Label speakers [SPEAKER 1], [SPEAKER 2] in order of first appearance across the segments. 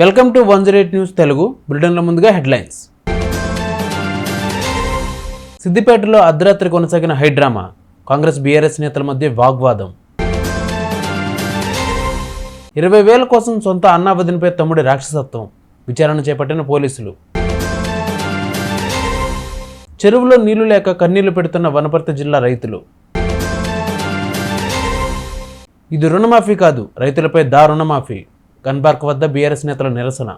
[SPEAKER 1] Welcome to one zero eight news Telugu బులెటిన్ల ముందుగా headlines. సిద్దిపేటలో అర్ధరాత్రి కొనసాగిన హైడ్రామా కాంగ్రెస్ బీఆర్ఎస్ నేతల మధ్య వాగ్వాదం. ఇరవై వేల కోసం సొంత అన్నా వదినపై తమ్ముడి రాక్షసత్వం విచారణ చేపట్టిన పోలీసులు. చెరువులో నీళ్ళు లేక కన్నీళ్ళు పెడుతున్న వనపర్తి జిల్లా రైతులు. ఇది రుణమాఫీ కాదు రైతులపై దా గన్బార్క్ వద్ద బీఆర్ఎస్ నేతల నిరసన.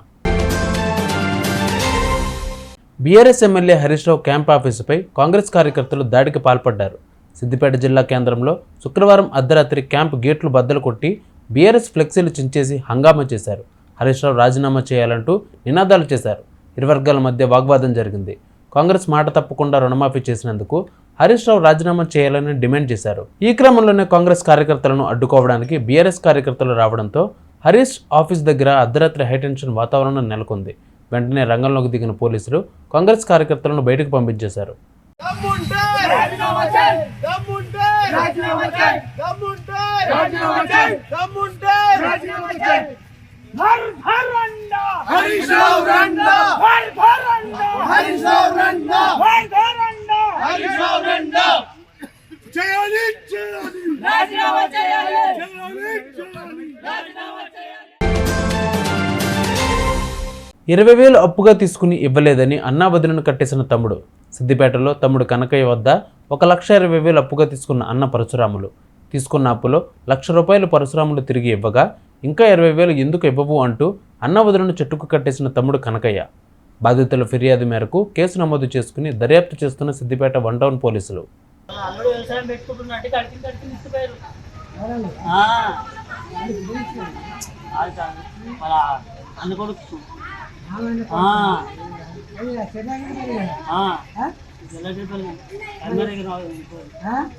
[SPEAKER 1] BRS MLA Harish Rao camp ఆఫీసుపై Congress కార్యకర్తలు దాడికి పాల్పడ్డారు. సిద్దిపేట జిల్లా కేంద్రంలో శుక్రవారం అర్ధరాత్రి క్యాంప్ గేట్లు బద్దలు కొట్టి బీఆర్ఎస్ ఫ్లెక్సీలు చించేసి హంగామా చేశారు. హరీష్ రావు రాజీనామా చేయాలంటూ నినాదాలు చేశారు. ఇరు వర్గాల మధ్య వాగ్వాదం జరిగింది. కాంగ్రెస్ మాట తప్పకుండా రుణమాఫీ చేసినందుకు హరీష్ రావు రాజీనామా చేయాలని డిమాండ్ చేశారు. ఈ క్రమంలోనే కాంగ్రెస్ కార్యకర్తలను అడ్డుకోవడానికి బీఆర్ఎస్ కార్యకర్తలు రావడంతో హరీష్ ఆఫీస్ దగ్గర అర్ధరాత్రి హైటెన్షన్ వాతావరణం నెలకొంది. వెంటనే రంగంలోకి దిగిన పోలీసులు కాంగ్రెస్ కార్యకర్తలను బయటకు పంపించేశారు
[SPEAKER 2] రాజీనామా చేయాలి చేయాలి చేయాలి రాజీనామా చేయాలి
[SPEAKER 1] ఇరవై వేలు అప్పుగా తీసుకుని ఇవ్వలేదని అన్నా వదినను కట్టేసిన తమ్ముడు. సిద్దిపేటలో తమ్ముడు కనకయ్య వద్ద ఒక లక్ష ఇరవై వేలు అప్పుగా తీసుకున్న అన్న పరశురాములు. తీసుకున్న అప్పులో లక్ష రూపాయలు పరశురాములు తిరిగి ఇవ్వగా ఇంకా ఇరవై వేలు ఎందుకు ఇవ్వవు అంటూ అన్న వదినను చెట్టుకు కట్టేసిన తమ్ముడు కనకయ్య. బాధితుల ఫిర్యాదు మేరకు కేసు నమోదు చేసుకుని దర్యాప్తు చేస్తున్న సిద్దిపేట వన్ టౌన్ పోలీసులు.
[SPEAKER 3] అన్న కొడుకు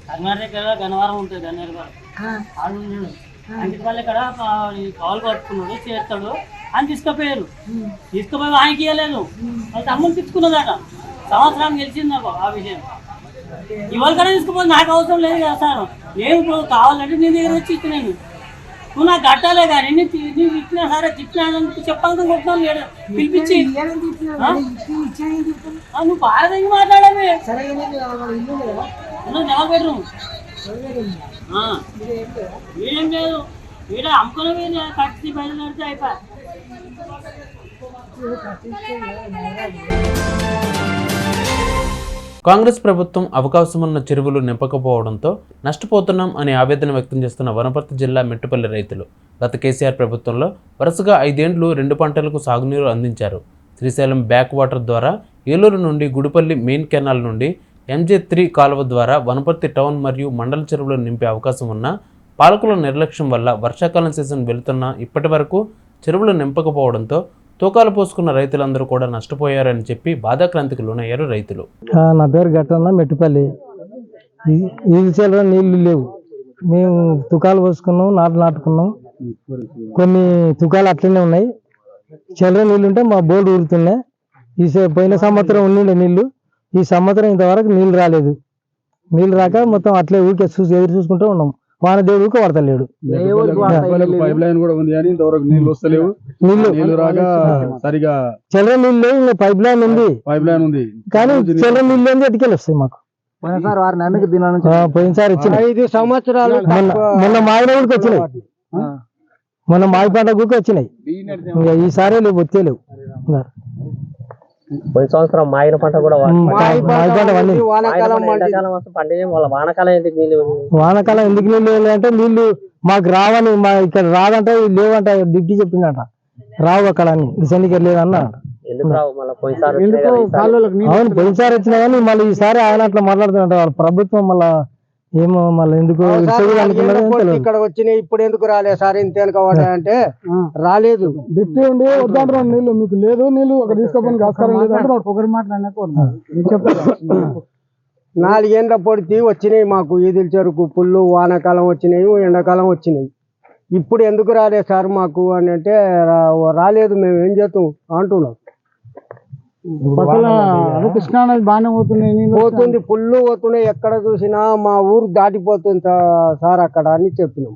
[SPEAKER 3] కర్మార్ దగ్గర ఉంటుంది. గన్నవరం ఉంటుంది గన్నేరు గారు ఆడు ఉన్నాడు అంటే వాళ్ళు ఇక్కడ కాలు పట్టుకున్నాడు చేస్తాడు అని తీసుకుపోయారు తీసుకుపోయి ఆయనకి ఇవ్వలేదు వాళ్ళ తమ్ముడు తీసుకున్నదట సంవత్సరం గెలిచింది నాకు ఆ విషయం ఇవాళ కూడా తీసుకుపోతే నాకు అవసరం లేదు కదా సార్ నేను ఇప్పుడు కావాలంటే నీ దగ్గర వచ్చి ఇచ్చినాను నువ్వు నాకు కట్టాలే కానీ నీ తి- నీవు ఇచ్చినా సరే తిట్టినాను చెప్పాలని కొట్టినాను లేడు. పిలిపించి. నువ్వు బాగా మాట్లాడమే నువ్వు డబల్ బెడ్రూమ్. వీడేం లేదు. వీడ అమ్ముకునే వీడు కట్టి బయట నడితే అయిపోయి.
[SPEAKER 1] కాంగ్రెస్ ప్రభుత్వం అవకాశమున్న చెరువులు నింపకపోవడంతో నష్టపోతున్నాం అని ఆవేదన వ్యక్తం చేస్తున్న వనపర్తి జిల్లా మెట్టుపల్లి రైతులు గత కేసీఆర్ ప్రభుత్వంలో వరుసగా ఐదేండ్లు రెండు పంటలకు సాగునీరు అందించారు. శ్రీశైలం బ్యాక్ వాటర్ ద్వారా ఏలూరు నుండి గుడిపల్లి మెయిన్ కెనాల్ నుండి ఎంజే త్రీ కాలువ ద్వారా వనపర్తి టౌన్ మరియు మండల చెరువులు నింపే అవకాశం ఉన్న పాలకుల నిర్లక్ష్యం వల్ల వర్షాకాలం సీజన్ వెళుతున్న ఇప్పటి వరకు చెరువులు నింపకపోవడంతో తూకాలు పోసుకున్న రైతులందరూ కూడా నష్టపోయారని చెప్పి బాధాక్రాంతికి లోనయ్యారు రైతులు.
[SPEAKER 4] నా పేరు గట్టన్న మెట్టుపల్లి. ఈ- ఈ నీళ్ళు లేవు. మేము తుకాలు పోసుకున్నాం నాటు నాటుకున్నాం. కొన్ని తుకాలు అట్లనే ఉన్నాయి. చిల్లర నీళ్ళు ఉంటే మా బోర్డు ఊరుతున్నాయి ఈ పోయిన సంవత్సరం ఉండిండే నీళ్ళు. ఈ సంవత్సరం ఇంతవరకు నీళ్ళు రాలేదు. నీళ్ళు రాక మొత్తం అట్లే ఊరికే చూసి ఎదురు చూసుకుంటూ ఉన్నాం. వాన దేవుడు ఊరికే పడతలేడు
[SPEAKER 5] పైప్ లైన్ కూడా ఉంది కానీ ఇంతవరకు నీళ్ళు వస్తలేవు.
[SPEAKER 4] నీళ్ళు
[SPEAKER 5] నీళ్ళు రాక సరిగా
[SPEAKER 4] చిల్లర నీళ్ళు లేవు పైప్ లైన్ ఉంది.
[SPEAKER 5] పైప్ లైన్ ఉంది.
[SPEAKER 4] కానీ చిల్లర నీళ్ళు ఏంది ఎటుకెళ్ళి వస్తాయి మాకు. పోయినసారి వచ్చినాయి.
[SPEAKER 6] ఐదు సంవత్సరాలు
[SPEAKER 4] మొన్న మాగిన కూడా వచ్చినాయి. మొన్న మాగి పంట కూడా వచ్చినాయి. ఇంకా ఈసారి లేవు వచ్చే లేవు.
[SPEAKER 3] పోయిన సంవత్సరం మాగిన పంట కూడా.
[SPEAKER 6] వానాకాలం
[SPEAKER 3] ఎండాకాలం వస్తే పంట వాళ్ళ వానకాలం ఎందుకు నీళ్ళు
[SPEAKER 4] వానాకాలం ఎందుకు నీళ్ళు లేవు అంటే నీళ్ళు మాకు రావని మా ఇక్కడ రాదంట లేవంట డిగ్రీ చెప్పిందంట. రావు అక్కడ అని డిసెంబర్ లేదన్న. అవును పోయినసారి వచ్చినా కానీ మళ్ళీ ఈసారి ఆయన అట్లా మాట్లాడుతున్నట్ట వాళ్ళ ప్రభుత్వం మళ్ళా ఏమో మళ్ళీ ఎందుకు.
[SPEAKER 6] ఇక్కడ వచ్చినాయి ఇప్పుడు ఎందుకు రాలేదు సార్? ఇంత అంటే రాలేదు.
[SPEAKER 4] ఉండి వద్దంటారు నీళ్ళు మీకు లేదు నీళ్ళు అక్కడ తీసుకోపోయి ఆస్కారం లేదు ఒకరి
[SPEAKER 6] నాలుగేండ్ల పొడిచి వచ్చినాయి మాకు ఈదుల చెరుకు పుల్లు వానాకాలం వచ్చినాయి ఎండాకాలం వచ్చినాయి. ఇప్పుడు ఎందుకు రాలేదు సార్ మాకు అని అంటే రాలేదు మేము ఏం చేస్తాం? అంటున్నాం.
[SPEAKER 4] కృష్ణా నది బాగానే పోతున్నాయి
[SPEAKER 6] పోతుంది పుల్లు పోతున్నాయి. ఎక్కడ చూసినా మా ఊరు దాటిపోతుంది సార్ అక్కడ అని చెప్పినాం.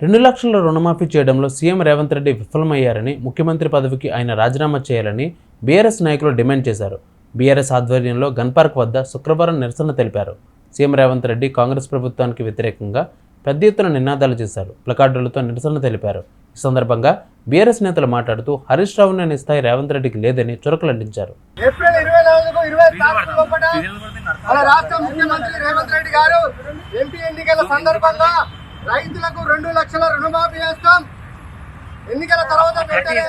[SPEAKER 1] రెండు లక్షల రుణమాఫీ చేయడంలో సీఎం రేవంత్ రెడ్డి విఫలమయ్యారని ముఖ్యమంత్రి పదవికి ఆయన రాజీనామా చేయాలని బీఆర్ఎస్ నాయకులు డిమాండ్ చేశారు. బీఆర్ఎస్ ఆధ్వర్యంలో గన్ పార్క్ వద్ద శుక్రవారం నిరసన తెలిపారు. సీఎం రేవంత్ రెడ్డి కాంగ్రెస్ ప్రభుత్వానికి వ్యతిరేకంగా పెద్ద ఎత్తున నినాదాలు చేశారు. ప్లకార్డులతో నిరసన తెలిపారు. ఈ సందర్భంగా బీఆర్ఎస్ నేతలు మాట్లాడుతూ హరీష్ రావుని అనే స్థాయి రేవంత్ రెడ్డికి లేదని చురకలంటించారు
[SPEAKER 2] ఏప్రిల్ ఇరవై నాలుగు ఇరవై రాష్ట్ర ముఖ్యమంత్రి రేవంత్ రెడ్డి గారు ఎంపీ ఎన్నికల సందర్భంగా రైతులకు రెండు లక్షల రుణమాఫీ చేస్తాం. ఎన్నికల తర్వాత వెంటనే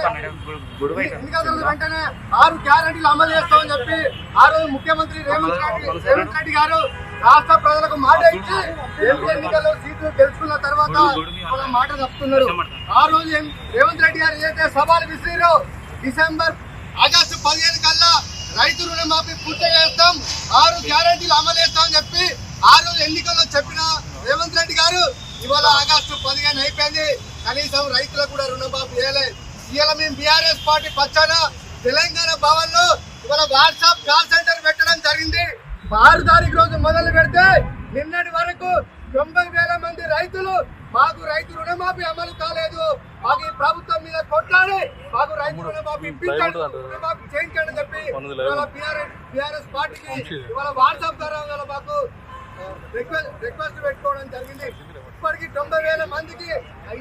[SPEAKER 2] ఎన్నికల తర్వాత వెంటనే ఆరు గ్యారంటీలు అమలు చేస్తామని చెప్పి ఆ రోజు ముఖ్యమంత్రి రేవంత్ రెడ్డి రేవంత్ రెడ్డి గారు రాష్ట్ర ప్రజలకు మాట ఇచ్చి ఎంపీ ఎన్నికల్లో సీట్లు గెలుచుకున్న తర్వాత ఒక మాట తప్పుతున్నారు ఆ రోజు రేవంత్ రెడ్డి గారు ఏదైతే సవాలు విసిరిరో డిసెంబర్ ఆగస్టు పదిహేను కల్లా రైతు రుణమాఫీ పూర్తి చేస్తాం ఆరు గ్యారంటీలు అమలు చేస్తామని చెప్పి ఆ రోజు ఎన్నికల్లో చెప్పిన రేవంత్ రెడ్డి గారు ఇవాళ ఆగస్టు పదిహేను అయిపోయింది. కనీసం రైతులకు కూడా రుణమాఫీ చేయలేదు ఇవాళ మేము బీఆర్ఎస్ పార్టీ పచ్చాన తెలంగాణ భవన్లో ఇవాళ వాట్సాప్ కాల్ సెంటర్ పెట్టడం జరిగింది. ఆరు తారీఖు రోజు మొదలు పెడితే నిన్నటి వరకు తొంభై వేల మంది రైతులు మాకు రైతు రుణమాఫీ అమలు కాలేదు. మాకు ఈ ప్రభుత్వం మీద కొట్లాడి మాకు రైతు రుణమాఫీ ఇప్పించండి రుణమాఫీ చేయించండి అని చెప్పి ఇవాళ బీఆర్ఎస్ పార్టీకి ఇవాళ వాట్సాప్ ద్వారా ఇవాళ మాకు రిక్వెస్ట్ రిక్వెస్ట్ పెట్టుకోవడం జరిగింది. ఇప్పటికి తొంభై వేల మందికి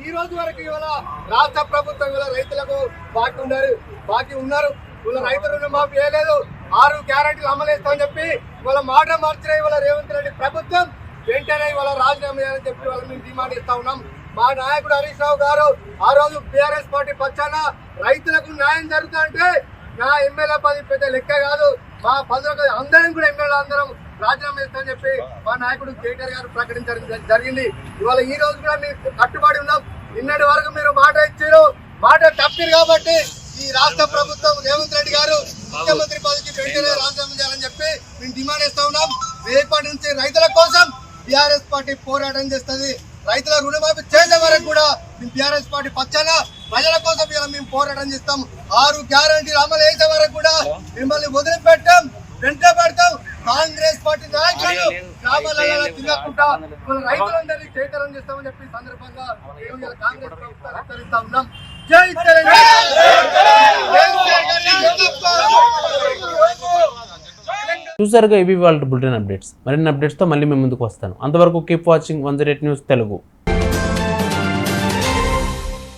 [SPEAKER 2] ఈ రోజు వరకు ఇవాళ రాష్ట్ర ప్రభుత్వం ఇవాళ రైతులకు బాకీ ఉన్నారు. బాకీ ఉన్నారు. ఇవాళ రైతు రుణమాఫీ చేయలేదు ఆరు గ్యారంటీలు అమలేస్తామని చెప్పి ఇవాళ మాట మార్చిన ఇవాళ రేవంత్ రెడ్డి ప్రభుత్వం వెంటనే ఇవాళ రాజీనామా చేయాలని చెప్పి వాళ్ళ మేము డిమాండ్ ఇస్తా ఉన్నాం. మా నాయకుడు హరీష్ రావు గారు ఆ రోజు బీఆర్ఎస్ పార్టీ పచ్చాన రైతులకు న్యాయం జరుగుతుంటే నా ఎమ్మెల్యే పది పెద్ద లెక్క కాదు. మా పదవి అందరం కూడా ఎమ్మెల్యే అందరం రాజీనామా చేస్తామని చెప్పి మా నాయకుడు కేటీఆర్ గారు ప్రకటించడం జరిగింది. ఇవాళ ఈ రోజు కూడా మేము కట్టుబడి ఉన్నాం. నిన్నటి వరకు మీరు మాట ఇచ్చారు. మాట తప్పిరు కాబట్టి ఈ రాష్ట్ర ప్రభుత్వం రేవంత్ రెడ్డి గారు ముఖ్యమంత్రి పదవికి వెంటనే రాజీనామా చేయాలని చెప్పి మేము డిమాండ్ చేస్తా ఉన్నాం. రేపటి నుంచి రైతుల కోసం బీఆర్ఎస్ పార్టీ పోరాటం చేస్తుంది. రైతుల రుణమాఫీ చేసే వరకు కూడా మేము బీఆర్ఎస్ పార్టీ పక్షాన ప్రజల కోసం ఇలా మేము పోరాటం చేస్తాం. ఆరు గ్యారంటీలు అమలు చేసే వరకు కూడా మిమ్మల్ని వదిలిపెట్టాం వెంట పెడతాం. కాంగ్రెస్ పార్టీ నాయకులు గ్రామాలలో తిరగకుండా రైతులందరినీ చైతన్యం చేస్తామని చెప్పి సందర్భంగా కాంగ్రెస్ ప్రభుత్వం హెచ్చరిస్తా ఉన్నాం. జై తెలంగాణ.
[SPEAKER 1] చూసారుగా ఇవి వాళ్ళ బులెటిన్ అప్డేట్స్. మరిన్ని అప్డేట్స్తో మళ్ళీ మేము ముందుకు వస్తాను. అంతవరకు keep watching one eight news Telugu.